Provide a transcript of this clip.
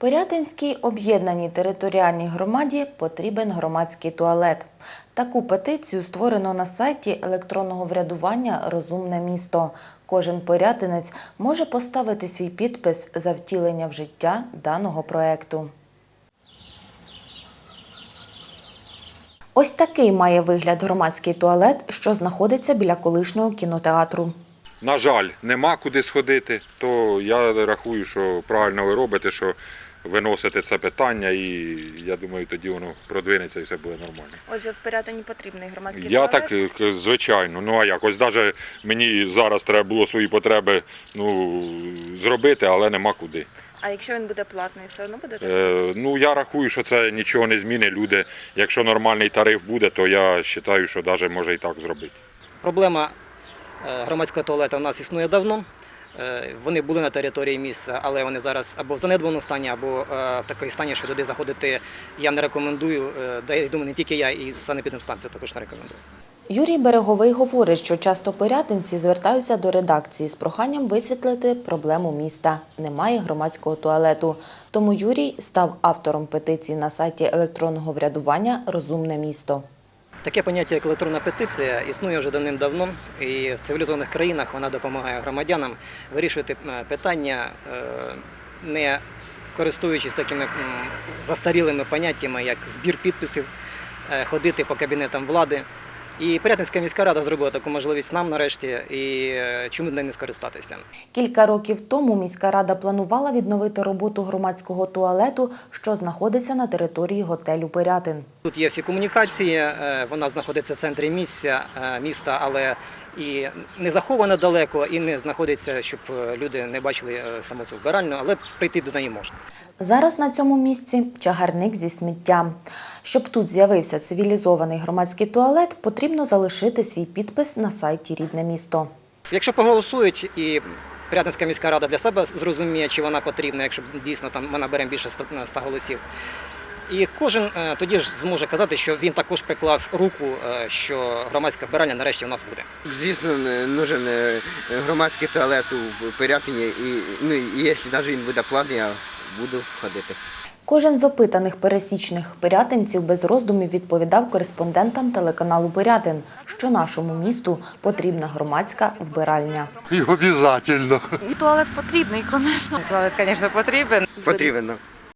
Пирятинській об'єднаній територіальній громаді потрібен громадський туалет. Таку петицію створено на сайті електронного врядування Розумне місто. Кожен пирятинець може поставити свій підпис за втілення в життя даного проекту. Ось такий має вигляд громадський туалет, що знаходиться біля колишнього кінотеатру. На жаль, нема куди сходити, то я рахую, що правильно ви робите, що виносите це питання, і я думаю, тоді воно продвинеться і все буде нормально. Отже, в Пирятині потрібний громадський Я так, е, звичайно, ну а як? Ось навіть мені зараз треба було свої потреби ну, зробити, але нема куди. А якщо він буде платний, все одно буде так? Е, ну я рахую, що це нічого не змінить. Люди, якщо нормальний тариф буде, то я вважаю, що навіть може і так зробити. Проблема е, громадського туалету у нас існує давно. Е, Вони були на території міста, але вони зараз або в занедбаному стані, або е, в такому стані, що туди заходити я не рекомендую. Е, Да я думаю, не тільки я, і санепідемстанція також не рекомендую. Юрій Береговий говорить, що часто пирятинці звертаються до редакції з проханням висвітлити проблему міста. Немає громадського туалету. Тому Юрій став автором петиції на сайті електронного врядування Розумне місто. Таке поняття, як електронна петиція, існує вже давним-давно, і в цивілізованих країнах вона допомагає громадянам вирішувати е, питання, е, не користуючись такими застарілими поняттями, як збір підписів, е, ходити по кабінетам влади. І Порятинська міська рада зробила таку можливість нам нарешті, і чому не скористатися. Кілька років тому міська рада планувала відновити роботу громадського туалету, що знаходиться на території готелю Пирятин. Тут є всі комунікації, е, вона знаходиться в центрі місця, е, міста, але і не захована далеко, і не знаходиться, щоб е, люди не бачили саму цю вбиральню, але прийти до неї можна. Зараз на цьому місці чагарник зі сміттям. Щоб тут з'явився цивілізований громадський туалет, потрібно залишити свій підпис на сайті Рідне місто. Якщо проголосують і Порятинська міська рада для себе зрозуміє, чи вона потрібна, якщо дійсно там ми наберемо більше 100 100 голосів. І кожен е, тоді ж зможе казати, що він також приклав руку, е, що громадська вбиральня нарешті у нас буде. Звісно, не- нужен громадський туалет у Пирятині, і, ну, і якщо навіть він буде платний, я буду ходити. Кожен з опитаних пересічних пирятинців без роздумів відповідав кореспондентам телеканалу Пирятин, що нашому місту потрібна громадська вбиральня. І обов'язково. Туалет потрібний, звісно. Туалет, звісно, потрібен. Потрібно.